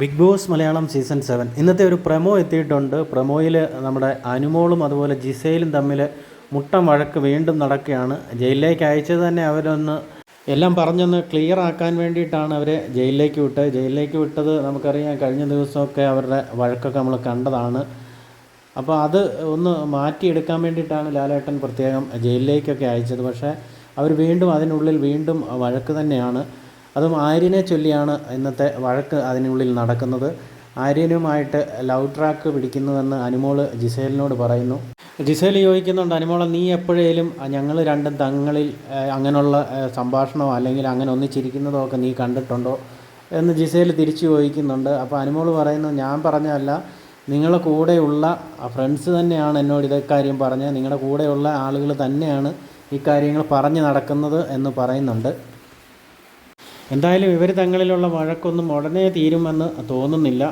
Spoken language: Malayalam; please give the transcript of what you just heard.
Bigg Boss Malayalam season seven. ഇന്നത്തെ ഒരു പ്രമോ എത്തിയിട്ടുണ്ട്. പ്രമോയിൽ നമ്മുടെ അനുമോളും അതുപോലെ ജിസയിലും തമ്മിൽ മുട്ടം വഴക്ക് വീണ്ടും നടക്കുകയാണ്. ജയിലിലേക്ക് അയച്ചത് തന്നെ അവരൊന്ന് എല്ലാം പറഞ്ഞൊന്ന് ക്ലിയർ ആക്കാൻ വേണ്ടിയിട്ടാണ് അവരെ ജയിലിലേക്ക് വിട്ടത്. ജയിലിലേക്ക് വിട്ടത് നമുക്കറിയാം കഴിഞ്ഞ ദിവസമൊക്കെ അവരുടെ വഴക്കൊക്കെ നമ്മൾ കണ്ടതാണ്. അപ്പോൾ അത് ഒന്ന് മാറ്റിയെടുക്കാൻ വേണ്ടിയിട്ടാണ് ലാലേട്ടൻ പ്രത്യേകം ജയിലിലേക്കൊക്കെ അയച്ചത്. പക്ഷേ അവർ വീണ്ടും അതിനുള്ളിൽ വീണ്ടും വഴക്ക് തന്നെയാണ്. അതും ആര്യനെ ചൊല്ലിയാണ് ഇന്നത്തെ വഴക്ക് അതിനുള്ളിൽ നടക്കുന്നത്. ആര്യനുമായിട്ട് ലവ് ട്രാക്ക് പിടിക്കുന്നുവെന്ന് അനുമോൾ ജിസേലിനോട് പറയുന്നു. ജിസേൽ ചോദിക്കുന്നുണ്ട് അനുമോളെ നീ എപ്പോഴേലും ഞങ്ങൾ രണ്ടും തങ്ങളിൽ അങ്ങനെയുള്ള സംഭാഷണമോ അല്ലെങ്കിൽ അങ്ങനെ ഒന്നിച്ചിരിക്കുന്നതോ ഒക്കെ നീ കണ്ടിട്ടുണ്ടോ? എന്ന് ജിസേൽ തിരിച്ചു ചോദിക്കുന്നുണ്ട്. അപ്പോൾ അനുമോൾ പറയുന്നു ഞാൻ പറഞ്ഞതല്ല നിങ്ങളുടെ കൂടെയുള്ള ഫ്രണ്ട്സ് തന്നെയാണ് എന്നോട് ഇതേ കാര്യം പറഞ്ഞത്. നിങ്ങളുടെ കൂടെയുള്ള ആളുകൾ തന്നെയാണ് ഇക്കാര്യങ്ങൾ കാര്യങ്ങൾ പറഞ്ഞു നടക്കുന്നത് എന്ന് പറയുന്നുണ്ട്. എന്തായാലും ഇവർ തങ്ങളിലുള്ള വഴക്കൊന്നും ഉടനെ തീരുമെന്ന് തോന്നുന്നില്ല.